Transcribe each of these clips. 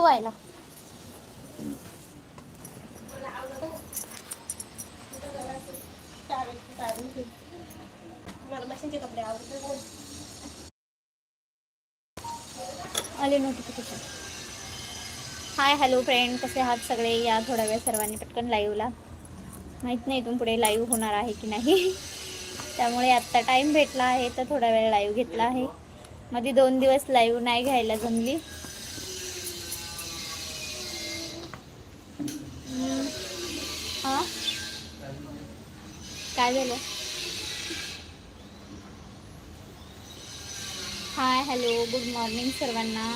धुवायला मला आले नोटिफिकेशन हाय हॅलो फ्रेंड कसे आहात सगळे? या थोड्या वेळ सर्वांनी पटकन लाईव्हला माहीत नाही इथून पुढे लाईव्ह होणार आहे की नाही. त्यामुळे आत्ता टाईम भेटला आहे तर थोडा वेळ लाईव्ह घेतला आहे. मध्ये दोन दिवस लाईव्ह नाही घ्यायला जमली. काय झालं? हाय हॅलो गुड मॉर्निंग सर्वांना.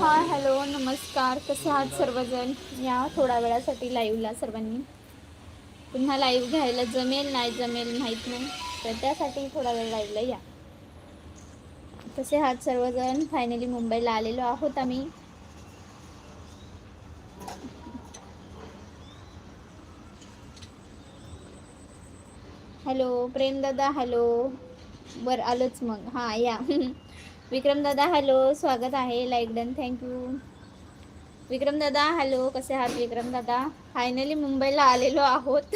हाय हॅलो नमस्कार. कसे आहात सर्वजण? या थोड्या वेळासाठी लाईव्हला सर्वांनी. पुन्हा लाईव्ह घ्यायला जमेल नाही जमेल माहीत नाही. तर त्यासाठी थोडा वेळ लाईव्हला या. कसे आहात सर्वजण? फायनली मुंबईला आलेलो आहोत आम्ही. हॅलो प्रेमदादा हॅलो. बर आलोच मग. हां या. विक्रम दादा हॅलो स्वागत आहे. लाईक डन थँक्यू विक्रम दादा हॅलो कसे आहात विक्रम दादा? फायनली मुंबईला आलेलो आहोत.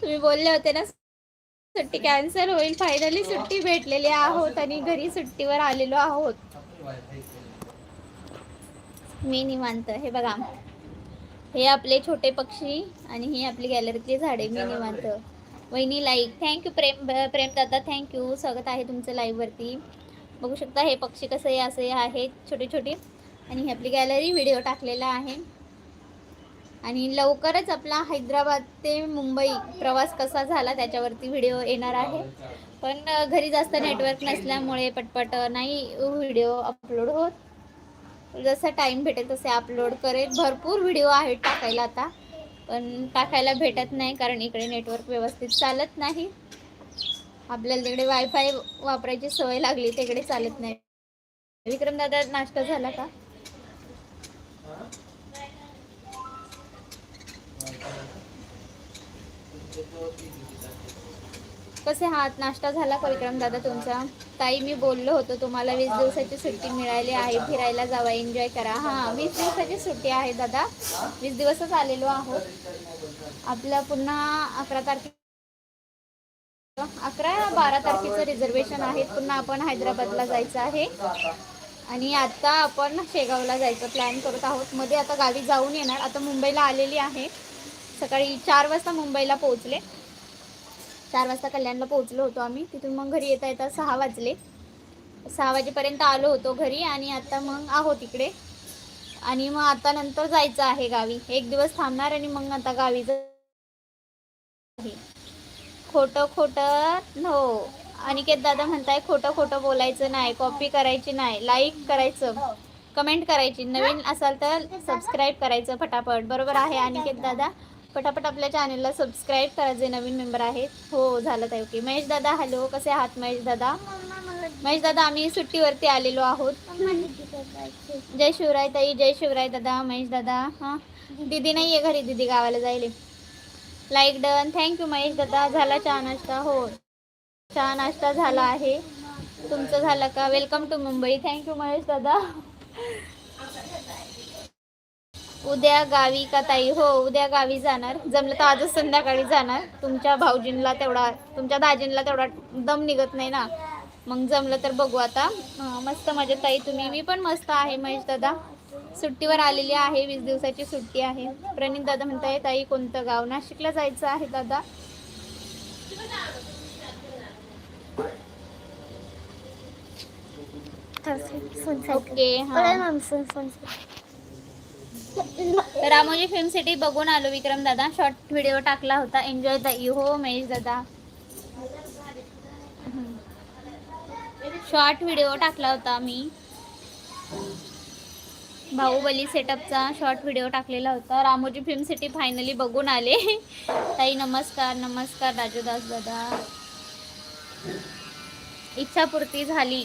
तुम्ही बोलले होते ना सुट्टी कॅन्सल होईल. फायनली सुट्टी भेटलेली आहोत आणि घरी सुट्टीवर आलेलो आहोत. मी निवांत. हे बघा. हे आपले छोटे पक्षी आणि ही आपली गॅलरीतली झाडे. मी निवांत. वहिनी लाईक थँक्यू प्रेम प्रेमदादा थँक्यू स्वागत आहे तुमचं लाईववरती बघू शकता हे पक्षी कसे असे आहेत छोटे छोटे. आणि ही आपली गॅलरी व्हिडिओ टाकलेला आहे. आणि लवकरच आपला हैदराबाद ते मुंबई प्रवास कसा झाला त्याच्यावरती व्हिडिओ येणार आहे. पण घरी जास्त नेटवर्क नसल्यामुळे पटपट नाही व्हिडिओ अपलोड होत. जसा टाईम भेटेल तसे अपलोड करेल. भरपूर व्हिडिओ आहेत टाकायला आता. पण टाकायला भेटत नाही कारण इकडे नेटवर्क व्यवस्थित चालत नाही. आपल्याला तिकडे वायफाय वापरायची सवय लागली तिकडे चालत नाही. विक्रम दादा नाश्ता झाला का? कसे हात नाश्ता झाला का विक्रम दादा तुमचा? ताई मी बोललो होतो तुम्हाला वीस दिवसाची सुट्टी मिळाली आहे फिरायला जावा एन्जॉय करा. हां वीस दिवसाची सुट्टी आहे दादा. वीस दिवसच आलेलो आहोत. आपल्या पुन्हा अकरा तारखे अकरा बारा तारखेचं रिझर्वेशन आहे. पुन्हा आपण हैदराबादला जायचं आहे. आणि आता आपण शेगावला जायचं प्लॅन करत आहोत. मध्ये आता गावी जाऊन येणार. आता मुंबईला आलेली आहे. सकाळी चार वाजता मुंबईला पोहोचले. चार वाजता कल्याणला पोहोचलो होतो आम्ही. तिथून मग घरी येता येता सहा वाजले. सहा वाजेपर्यंत आलो होतो घरी आणि आता मग आहोत इकडे. आणि मग आता नंतर जायचं आहे गावी. एक दिवस थांबणार आणि मग आता गावी जा- आहे. खोटं खोटं हो. अनिकेत दादा म्हणताय खोटं खोटं बोलायचं नाही कॉपी करायची नाही लाईक करायचं कमेंट करायची. नवीन असाल तर सबस्क्राईब करायचं फटाफट. बरोबर आहे अनिकेत दादा? पटापट आपल्या चॅनलला सबस्क्राईब करा जे नवीन मेंबर आहेत. हो झालं ताई ओके महेश दादा हॅलो कसे आहात महेश दादा? महेश दादा आम्ही सुट्टीवरती आलेलो आहोत. जय शिवराय ताई जय शिवराय दादा महेश दादा हां. दीदी नाही आहे घरी दीदी गावाला जायले. Like done thank you Mahesh दादा. झाला चहा नाश्ता? हो. चहा नाश्ता झाला आहे. तुमचं झालं का? Welcome to Mumbai thank you Mahesh दादा. उद्या गावी का ताई? हो उद्या गावी जाणार. जमलं तर आजच संध्याकाळी जाणार. तुमच्या भाऊजींला तेवढा तुमच्या दाजींला तेवढा दम निघत नाही ना. मग जमलं तर बघू आता. मस्त मजेत ताई तुम्ही. मी पण मस्त आहे महेश दादा. सुट्टीवर आलेली आहे वीस दिवसाची सुट्टी आहे. प्रणित दादा म्हणताय ताई कोणतं गाव? नाशिकला जायचं आहे दादा. ओके हां. रामोजी फिल्म सिटी बघून आलो विक्रम दादा. शॉर्ट व्हिडिओ टाकला होता. एन्जॉय द यू हो महेश दादा. शॉर्ट व्हिडिओ टाकला होता मी. बाहुबली सेटअपचा शॉर्ट व्हिडिओ टाकलेला होता. रामोजी फिल्म सिटी फायनली बघून आले. ताई नमस्कार नमस्कार राजूदास दादा. इच्छापूर्ती झाली.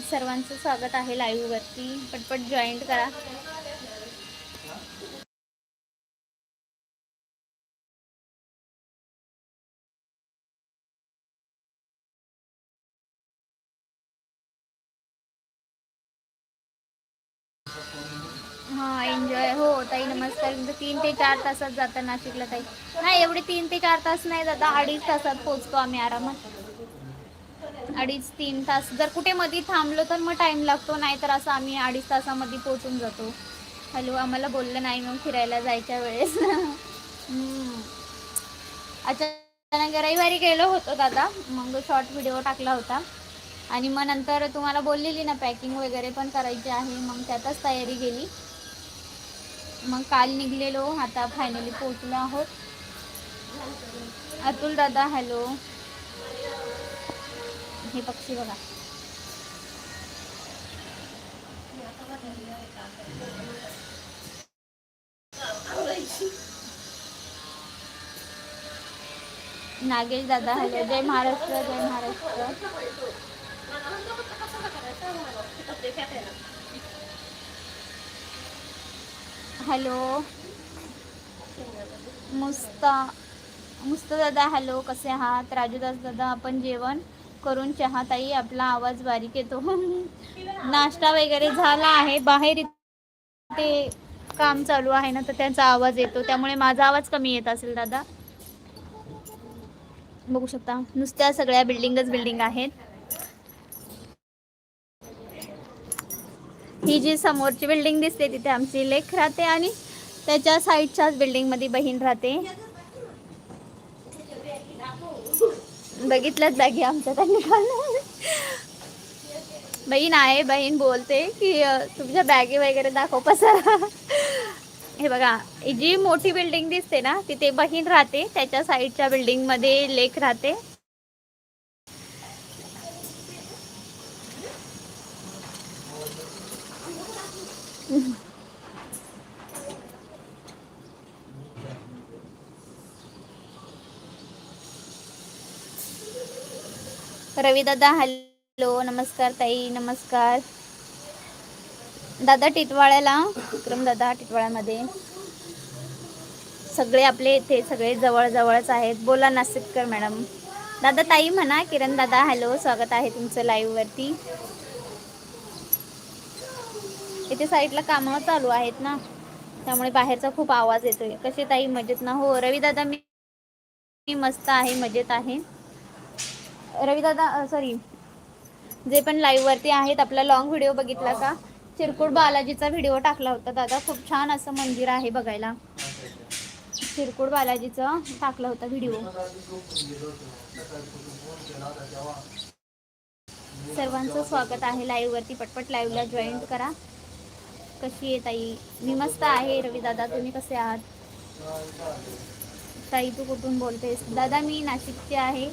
सर्वांचं स्वागत आहे लाईव्हवरती पटपट जॉईंट करा. हा एन्जॉय हो ताई नमस्कार. तीन ते चार तासात जाता नाशिकला ताई. नाही एवढे तीन ते चार तास नाही जाता अडीच तासात पोहोचतो आम्ही आरामात. अडीच तीन तास. जर कुठे मध्ये थांबलो तर मग टाईम लागतो नाही तर असं आम्ही अडीच तासामध्ये पोचून जातो. हॅलो आम्हाला बोललं नाही मग फिरायला जायच्या वेळेस. अचानक रविवारी गेलो होतो दादा. मग शॉर्ट व्हिडिओ टाकला होता. आणि मग नंतर तुम्हाला बोललेली ना पॅकिंग वगैरे पण करायची आहे. मग त्यातच तयारी केली मग काल निघलेलो. आता फायनली पोचलो आहोत. अतुल दादा हॅलो. हे पक्षी बघा. नागेश दादा हॅलो. जय महाराष्ट्र जय महाराष्ट्र. हॅलो. मुस्ता मुस्ता दादा हॅलो. कसे आहात? राजूदास दादा आपण जेवण? करून चहाताई आपला आवाज बारीक येतो. नाश्ता वगैरे झाला आहे. बाहेर ते काम चालू आहे ना तर त्यांचा आवाज येतो. त्यामुळे माझा आवाज कमी येत असेल दादा. बघू शकता. नुसत्या सगळ्या बिल्डिंगच बिल्डिंग आहेत. ही जी समोरची बिल्डिंग दिसते तिथे आमची लेख राहते आणि त्याच्या साईडच्याच बिल्डिंगमध्ये बहीण राहते. बघितलंच बॅगी आमच्या त्यांनी बहीण आहे बहीण बोलते की तुमच्या बॅगी वगैरे दाखव पसारा. हे बघा जी मोठी बिल्डिंग दिसते ना तिथे बहीण राहते त्याच्या साईडच्या बिल्डिंगमध्ये राहते. रवी दादा हॅलो नमस्कार ताई नमस्कार. दादा टिटवाळ्याला विक्रम दादा टिटवाळ्यामध्ये. सगळे आपले इथे सगळे जवळजवळच आहेत. बोला नाशिककर मॅडम. दादा ताई म्हणा किरण दादा हॅलो स्वागत आहे तुमचं लाईव्हवरती इथे साईडला कामं चालू आहेत ना त्यामुळे बाहेरचा खूप आवाज येतोय. कसे ताई? मजेत ना? हो रवी दादा मी मस्त आहे मजेत आहे. रवीदादा सॉरी जे पण लाईव्ह वरती आहेत आपला लॉंग व्हिडिओ बघितला का? चिरकुट बालाजीचा व्हिडिओ टाकला होता. दादा खूप छान असं मंदिर आहे बघायला. चिरकुट बालाजीचं टाकला होता व्हिडिओ सर्वांचं स्वागत आहे लाईव्ह वरती. पटपट लाईव्हला जॉईन करा. कशी आहे ताई? मी मस्त आहे रवी दादा तुम्ही कसे आहात? ताई तू कुठून बोलतेस? दादा मी नाशिकची आहे.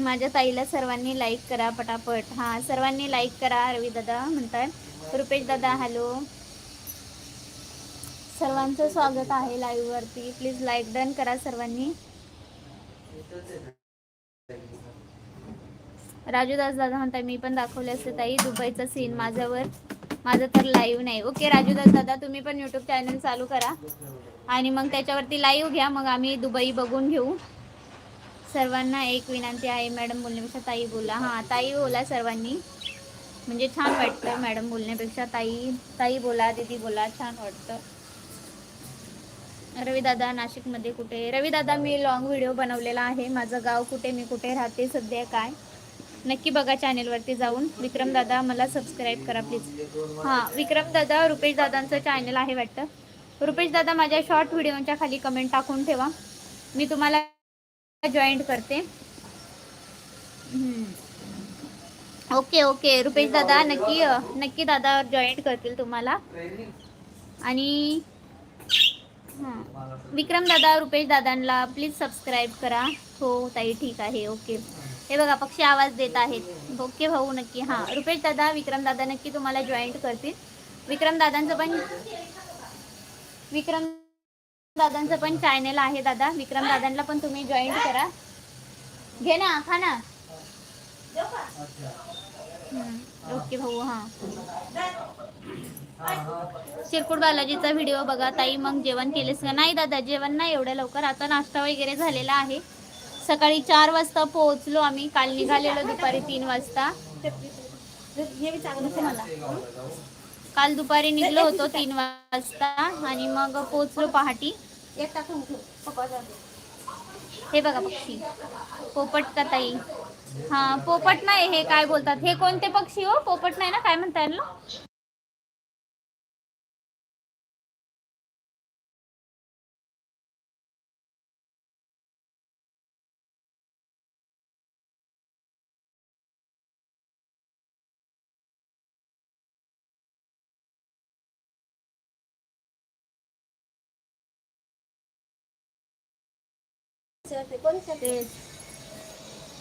माझ्या ताईला सर्वांनी लाईक करा पटापट. हा सर्वांनी लाईक करा रवी दादा म्हणतात. रुपेश दादा हॅलो सर्वांचं स्वागत आहे लाईव्ह वरती. प्लीज लाईक डन करा सर्वांनी. राजूदास दादा म्हणताय मी पण दाखवले असते ताई. दुबईचा सीन माझ्यावर. माझं तर लाईव्ह नाही. ओके राजूदास दादा तुम्ही पण यूट्यूब चॅनल चालू करा. आणि मग त्याच्यावरती लाईव्ह घ्या. मग आम्ही दुबई बघून घेऊ. सर्वांना एक विनंती आहे मॅडम बोलण्यापेक्षा ताई बोला. हां ताई बोला सर्वांनी. म्हणजे छान वाटतं मॅडम बोलण्यापेक्षा. ताई ताई बोला दीदी बोला छान वाटतं. रवीदादा नाशिकमध्ये कुठे? रवीदादा मी लॉंग व्हिडिओ बनवलेला आहे. माझं गाव कुठे? मी कुठे राहते? सध्या काय? नक्की बघा चॅनेलवरती जाऊन. विक्रमदादा मला सबस्क्राईब करा प्लीज हां विक्रमदादा रुपेश दादांचं चॅनल आहे वाटतं. रुपेश दादा माझ्या शॉर्ट व्हिडिओच्या खाली कमेंट टाकून ठेवा. मी तुम्हाला जॉईंट करते. ओके ओके रुपेश दादा नक्की नक्की दादा जॉईंट करतील तुम्हाला. आणि हां. विक्रम दादा रुपेश दादांना प्लीज सबस्क्राईब करा. हो ताई ठीक आहे. ओके हे बघा पक्षी आवाज देत आहेत. ओके भाऊ नक्की. हां. रुपेश दादा विक्रम दादा नक्की तुम्हाला जॉईंट करतील. विक्रम दादांचं पण विक्रम दादांचं पण चॅनल आहे दादा. विक्रम दादांना पण तुम्ही जॉईन करा. घे ना खा ना. हम्म, ओके भाऊ हां. शिरकुट बालाजीचा व्हिडिओ बघा. ताई मग जेवण केलेस का? नाही दादा जेवण नाही एवढ्या लवकर. आता नाश्ता वगैरे झालेला आहे. सकाळी चार वाजता पोहोचलो आम्ही. काल निघालेलो दुपारी तीन वाजता. हे चांगलं मला. काल दुपारी निघलो होतो तीन वाजता आणि मग पोहोचलो पहाटी. हे बघा पक्षी. पोपट का ताई? हा पोपट नाही हे काय बोलतात? हे कोणते पक्षी हो? पोपट नाही ना? काय म्हणता येईल ना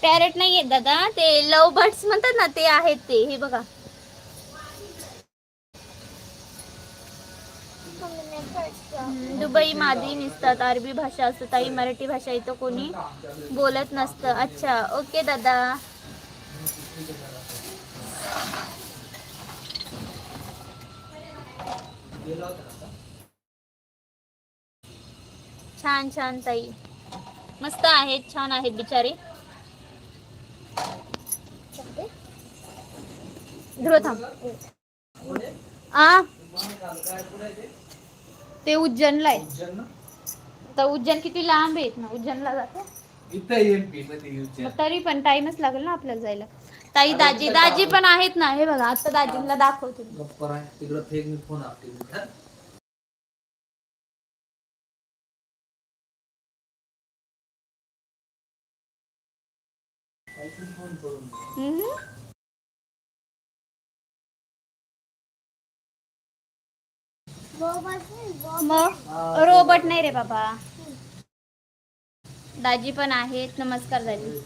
पॅरेट नाही आहेत दादा ते लव बर्ड्स म्हणतात ना ते आहेत ते हे बघा. दुबई मादी निसतात अरबी भाषा असतं ताई मराठी भाषा इथं कोणी बोलत नसतं. अच्छा ओके दादा. छान छान ताई. मस्त आहेत छान आहेत बिचारे. ध्रुव थांब. आ? ते उज्जैनला आहे तर उज्जैन किती लांब आहेत ना उज्जैनला जाते? तरी पण टाइमच लागेल ना आपल्याला जायला. ताई दाजी दाजी पण आहेत ना हे बघा आता दाजींना दाखवते. मग रोबोट नाही रे बाबा. दाजी पण आहेत. नमस्कार दाजी.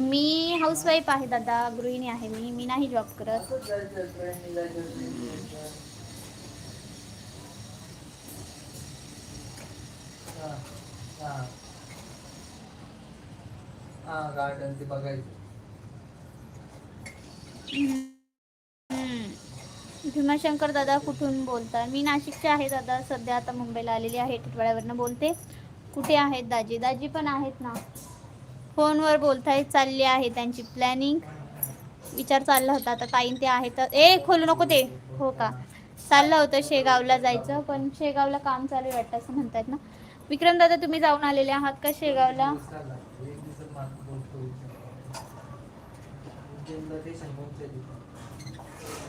मी हाऊसवाईफ आहे दादा. गृहिणी आहे मी. मी नाही जॉब करत. हा. गार्डन ते बघायचं. हम्म. भीमाशंकर दादा कुठून बोलता? मी नाशिकचे आहे दादा. सध्या आता मुंबईला आलेली आहे. टिटवाळ्यावरनं बोलते. कुठे आहेत दाजी? दाजी पण आहेत ना. फोनवर बोलतायत चालली आहे त्यांची प्लॅनिंग विचार चालला होता. आता ताईन ते आहे तर ए खोलू नको ते. हो का? चाललं होतं शेगावला जायचं पण शेगावला काम चालू आहे वाटतं असं म्हणतात ना. विक्रम दादा तुम्ही जाऊन आलेले आहात का शेगावला?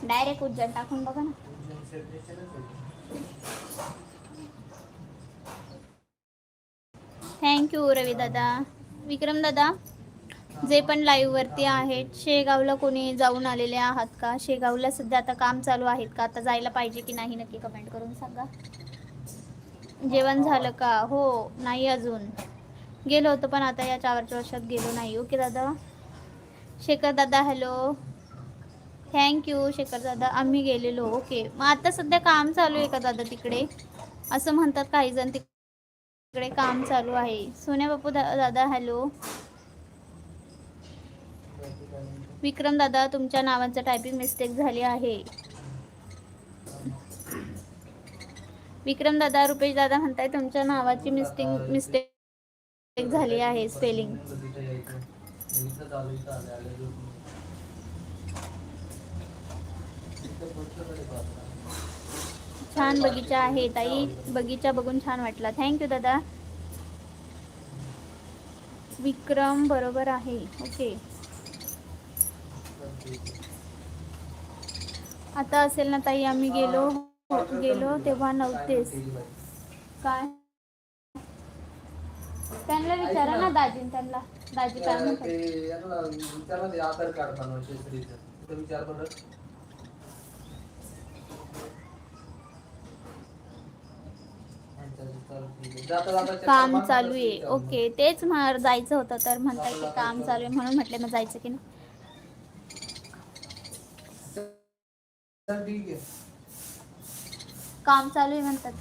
डायरेक्ट उज्जैन टाकून बघा ना. थँक्यू रवी दादा. विक्रम दादा जे पण लाईव्ह वरती आहेत शेगावला कोणी जाऊन आलेले आहात का? शेगावला सध्या आता काम चालू आहेत का? आता जायला पाहिजे की नाही? नक्की कमेंट करून सांगा. जेवण झालं का? हो नाही अजून. गेलो होतो पण आता या चारच्या वर्षात गेलो नाही. ओके दादा? शेखर दादा हॅलो थँक्यू शेखर दादा. आम्ही गेलेलो. ओके. मग आता सध्या काम चालू आहे का दादा तिकडे? असं म्हणतात काही जण तिकडे काम चालू आहे. सोन्या बापू दा- दादा हॅलो विक्रम दादा तुमच्या नावाचं टायपिंग मिस्टेक झाली आहे. विक्रम दादा रुपेश दादा म्हणताय तुमच्या नावाची मिस्टेक मिस्टेक झाली आहे स्पेलिंग छान बगीचा आहे ताई. बगीचा बघून छान वाटला. थँक्यू दादा. विक्रम बरोबर आहे. ओके आता असेल ना ताई आम्ही गेलो. गेलो तेव्हा नव्हतेच. काय? त्यांना विचारा ना दाजी त्यांना. दाजी काय म्हणते काम चालू आहे. ओके तेच जायचं होतं तर म्हणतात की काम चालू आहे म्हणून म्हटले मग जायचं की ना काम चालू आहे म्हणतात.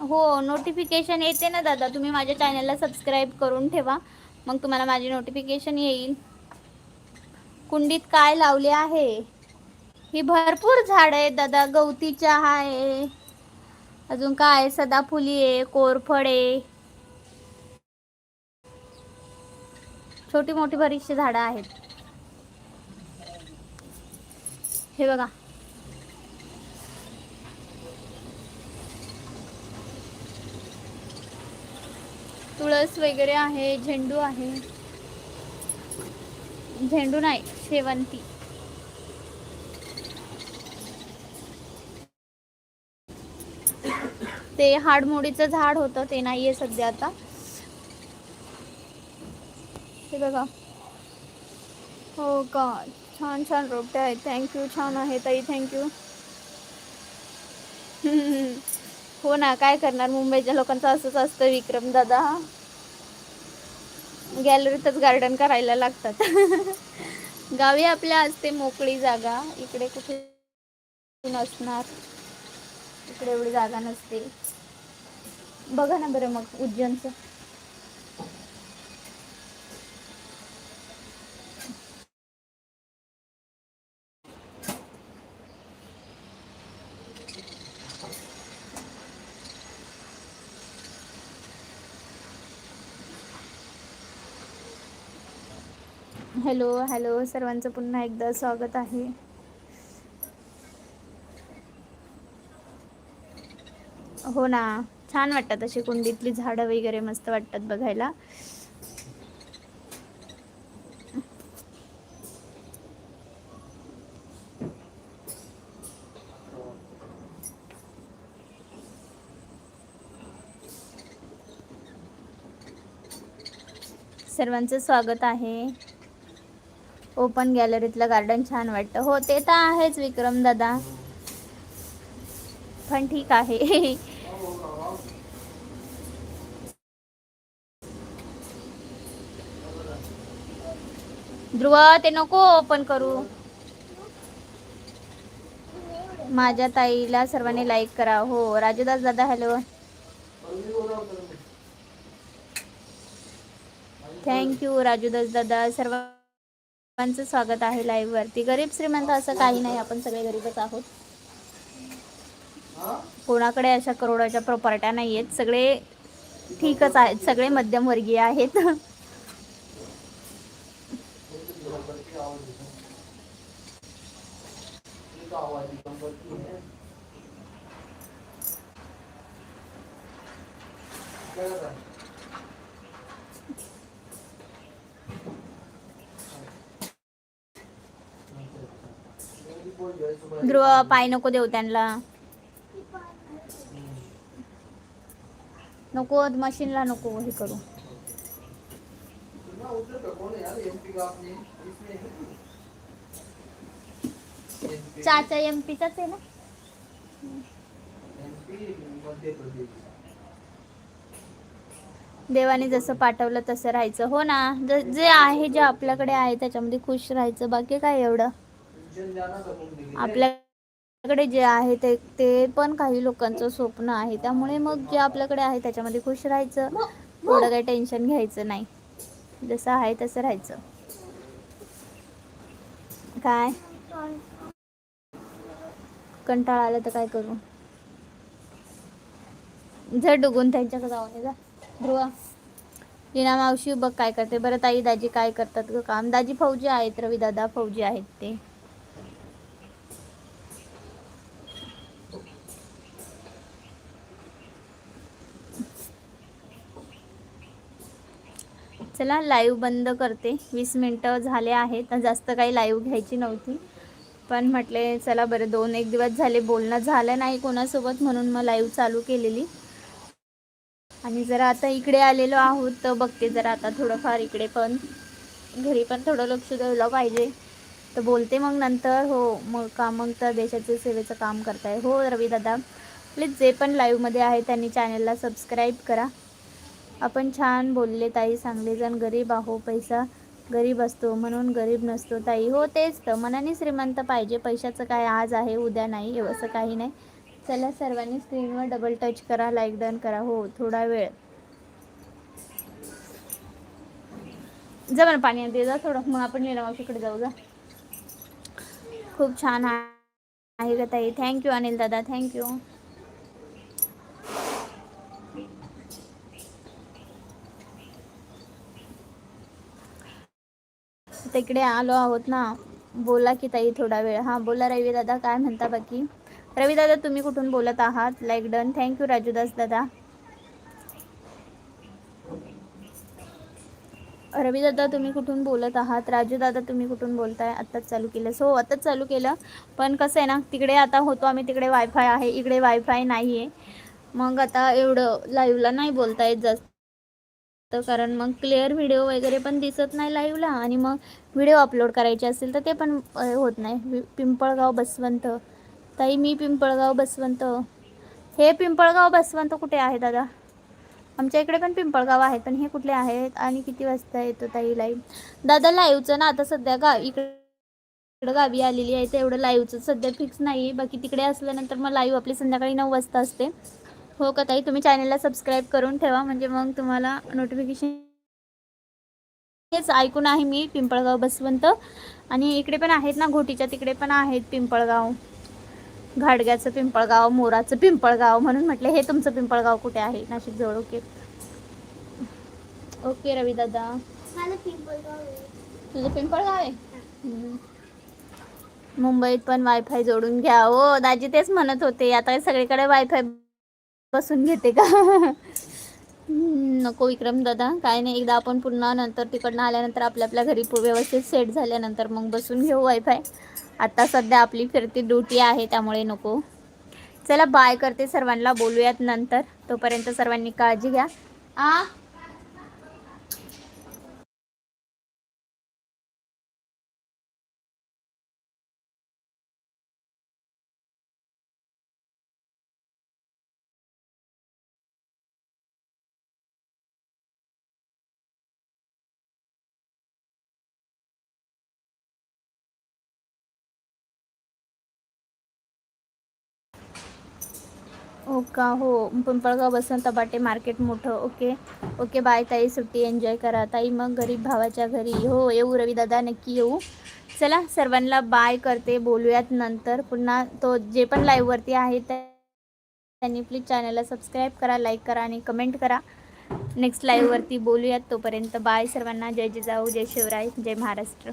हो नोटिफिकेशन येते ना दादा. तुम्ही माझ्या चॅनलला सबस्क्राईब करून ठेवा. मग तुम्हाला माझी नोटिफिकेशन येईल. कुंडीत काय लावले आहे? ही भरपूर झाड आहेत दादा. गवती चहा आहे. अजून काय? सदाफुली आहे कोरफड आहे. छोटी मोठी बरीचशी झाडं आहेत. हे बघा. तुळस वगैरे आहे झेंडू आहे. झेंडू नाही शेवंती. ते हाडमोडीचं झाड होतं ते नाहीये सध्या आता. हे बघा. हो का? छान छान रोपटे आहेत. थँक्यू छान आहे ताई. थँक्यू हो ना काय करणार? मुंबईच्या लोकांचं असंच असतं विक्रम दादा. गॅलरीतच गार्डन करायला लागतात. गावी आपल्या असते मोकळी जागा. इकडे कुठे नसणार. इकडे एवढी जागा नसते. बघा ना बरं मग उज्जैनचं. हॅलो हॅलो सर्वांचं पुन्हा एकदा स्वागत आहे. हो ना छान वाटतात अशी कुंडीतली झाडं वगैरे मस्त वाटतात बघायला. सर्वांचं स्वागत आहे. ओपन गॅलरीतलं गार्डन छान वाटतं. हो ते तर आहेच विक्रम दादा. पण ठीक आहे. ध्रुव ते नको ओपन करू. माझ्या ताईला सर्वांनी लाईक करा. हो राजूदास दादा हॅलो थँक्यू राजूदास दादा. सर्व सर्वांचं स्वागत आहे लाईव्ह वरती. गरीब श्रीमंत असं काही नाही आपण सगळे गरीबच आहोत. कोणाकडे अशा करोडाच्या प्रॉपर्ट्या नाही आहेत सगळे ठीकच आहेत. सगळे मध्यमवर्गीय आहेत एक आवाज नंबर तीन है क्या कर रहा है मेरी बोल जो है सुबह ध्रुव पाय नको देऊ त्यांना. नको मशीनला नको हे करू. चाचा एम पीचाच आहे ना? देवाने जसं पाठवलं तसं राहायचं. हो ना जे आहे जे आपल्याकडे आहे त्याच्यामध्ये खुश राहायचं. बाकी काय एवढं? आपल्याकडे जे आहे ते ते पण काही लोकांचं स्वप्न आहे. त्यामुळे मग जे आपल्याकडे आहे त्याच्यामध्ये खुश राहायचं. थोडं काही टेन्शन घ्यायचं नाही. जसं आहे तसं राहायचं. काय? कंटाळा आला तर काय करू? झट डुगून त्यांच्याकडे जाऊन जा. ध्रुवा लीना मावशी बघ काय करते. बरं ताई दाजी काय करतात ग? काम? दाजी फौजी आहेत रवी दादा फौजी आहेत ते. चला लाईव्ह बंद करते. वीस मिनटं झाले आहेत. जास्त काही लाईव्ह घ्यायची नव्हती. पण म्हटले चला बरं दोन एक दिवस झाले बोलणं झालं नाही कोणासोबत म्हणून मग लाईव्ह चालू केलेली. आणि जरा आता इकडे आलेलो आहोत तर बघते जरा आता थोडंफार इकडे पण. घरी पण थोडं लक्ष द्यायला पाहिजे. तर बोलते मग नंतर हो मग का मग तर देशाचे सेवेचं काम करताय. हो रवी दादा. प्लीज जे पण लाईव्हमध्ये आहे त्यांनी चॅनलला सबस्क्राईब करा. आपण छान बोलले ताई सांगले जण गरीब आहो पैसा गरीब असतो म्हणून गरीब नसतो ताई. हो तेच तर मनाने श्रीमंत पाहिजे पैशाचं काय आज आहे उद्या नाही असं काही नाही. चला सर्वांनी स्क्रीनवर डबल टच करा लाईक डन करा हो थोडा वेळ. जा मला पाणी दे जा थोडं मग आपण निरामावशीकडे जाऊ जा. खूप छान आहे का ताई. थँक्यू अनिल दादा थँक्यू तिकडे आलो आहोत ना. बोला की ताई थोडा वेळ. हां बोला रवी दादा काय म्हणता बाकी? रवी दादा तुम्ही कुठून बोलत आहात? लाईक डन थँक्यू राजूदास दादा. रवी दादा तुम्ही कुठून बोलत आहात? राजू दादा तुम्ही कुठून बोलताय? आत्ताच चालू केलं. हो आत्ताच चालू केलं. पण कसं आहे ना तिकडे आता होतो आम्ही तिकडे वायफाय आहे. इकडे वायफाय नाही आहे मग आता एवढं लाईव्हला नाही बोलता येत जास्त. तर कारण मग क्लिअर व्हिडिओ वगैरे पण दिसत नाही लाईव्हला आणि मग व्हिडिओ अपलोड करायचे असेल तर ते पण होत नाही. पिंपळगाव बसवंत. ताई मी पिंपळगाव बसवंत. हे पिंपळगाव बसवंत कुठे आहे दादा? आमच्या इकडे पण पिंपळगाव आहे पण हे कुठले आहेत आणि किती वाजता येतो ताई लाईव्ह दादा लाईव्हचं ना आता सध्या गाव इकडे इकडं गावी आलेली आहे तर एवढं लाईव्हचं सध्या फिक्स नाही आहे बाकी तिकडे असल्यानंतर मग लाईव्ह आपली संध्याकाळी नऊ वाजता असते. हो का ताई? तुम्ही चॅनलला सबस्क्राईब करून ठेवा. म्हणजे मग तुम्हाला नोटिफिकेशन हेच ऐकून आहे मी पिंपळगाव बसवंत. आणि इकडे पण आहेत ना घोटीच्या तिकडे पण आहेत पिंपळगाव. घाडग्याचं पिंपळगाव मोराचं पिंपळगाव म्हणून म्हटलं. हे तुमचं पिंपळगाव कुठे आहे? नाशिक जवळ ओके. ओके रवी दादा. तुझं पिंपळगाव आहे. मुंबईत पण वायफाय जोडून घ्या. हो दाजी तेच म्हणत होते. आता सगळीकडे वायफाय बसून घेते का? नको विक्रम दादा काय नाही. एकदा आपण पुन्हा नंतर तिकडनं आल्यानंतर आपल्या आपल्या घरी व्यवस्थित सेट झाल्यानंतर मग बसून घेऊ वायफाय आता सध्या आपली फिरती ड्युटी आहे त्यामुळे नको. चला बाय करते सर्वांना. बोलूयात नंतर. तोपर्यंत सर्वांनी काळजी घ्या. आ? हो का? हो. पिंपळगाव बसून तबाटे मार्केट मोठं. ओके. ओके बाय ताई. सुट्टी एन्जॉय करा. ताई मग गरीब भावाच्या घरी. हो येऊ रवी दादा नक्की येऊ. चला सर्वांना बाय करते. बोलूयात नंतर. पुन्हा तो जे पण लाईव्हवरती आहे त्या- त्यांनी प्लीज चॅनलला सबस्क्राईब करा लाईक करा आणि कमेंट करा. नेक्स्ट लाईव्हवरती बोलूयात. तोपर्यंत बाय सर्वांना. जय जिजाऊ जय शिवराय जय महाराष्ट्र.